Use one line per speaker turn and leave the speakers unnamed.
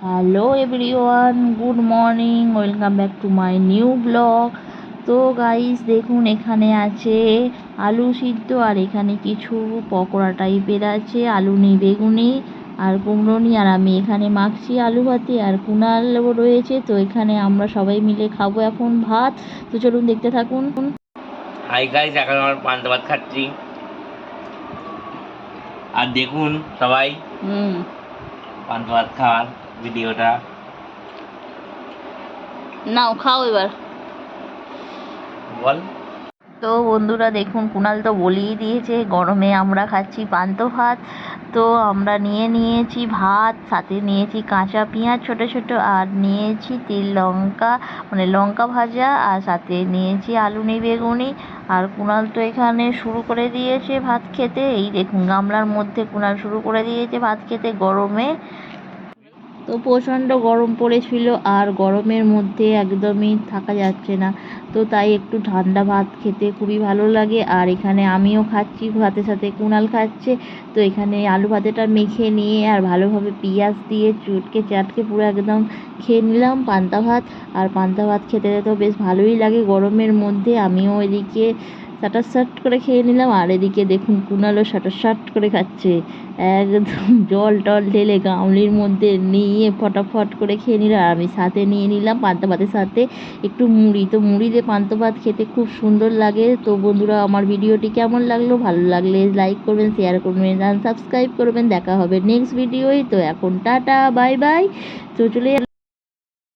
Hello everyone good morning welcome back to my new blog তো guys দেখুন এখানে আছে আলু সিদ্ধ আর এখানে কিছু পকোড়া টাইপের আছে। আলু নেই বেগুনি আর কুমড়ো নি আর আমি এখানে মাখছি আলু ভাতে আর কুনাল রয়েছে। তো এখানে আমরা সবাই মিলে খাব এখন ভাত। তো চলুন দেখতে থাকুন।
হাই গাইস এখন আমার পান্তা ভাত খাচ্ছি। আর দেখুন সবাই।
হুম।
পান্তা ভাত খাওয়ার। ভিডিওটা।
নাও খাও এবার।
বল।
তো বন্ধুরা দেখুন কুণাল তো বলেই দিয়েছে গরমে আমরা খাচ্ছি পান্ত ভাত। তো আমরা নিয়ে নিয়েছি ভাত সাথে নিয়েছি কাঁচা পেঁয়াজ ছোট ছোট আর নিয়েছি তেল লঙ্কা মানে লঙ্কা ভাজা আর সাথে নিয়েছি আলু নেই বেগুনি। আর কুণাল তো এখানে শুরু করে দিয়েছে ভাত খেতে। এই দেখুন গামলার মধ্যে কুণাল শুরু করে দিয়েছে ভাত খেতে গরমে। তো প্রচণ্ড গরম পড়েছিল আর গরমের মধ্যে একদমই থাকা যাচ্ছে না। তো তাই একটু ঠান্ডা ভাত খেতে খুবই ভালো লাগে। আর এখানে আমিও খাচ্ছি, ভাতের সাথে কুণাল খাচ্ছে। তো এখানে আলু ভাতেটা মেখে নিয়ে আর ভালোভাবে পেঁয়াজ দিয়ে চটকে চাটকে পুরো একদম খেয়ে নিলাম পান্তা ভাত। আর পান্তা ভাত খেতে তো বেশ ভালোই লাগে গরমের মধ্যে। আমিও এদিকে সাটার সাট করে খেয়ে নিলাম, আর এদিকে দেখুন কুণালও সাটার সাট করে খাচ্ছে। একদম জল টল ঢেলে গামলির মধ্যে নিয়ে ফটাফট করে খেয়ে নিল, আর আমি সাথে নিয়ে নিলাম পান্তা ভাতের সাথে। একটু মুড়ি, তো মুড়ি দিয়ে পান্তা ভাত খেতে খুব সুন্দর লাগে। তো বন্ধুরা, আমার ভিডিওটি কেমন লাগল? ভালো লাগলে লাইক করবেন শেয়ার করবেন আর সাবস্ক্রাইব করবেন। দেখা হবে নেক্সট ভিডিওই তো এখন টাটা বাই বাই তো চলে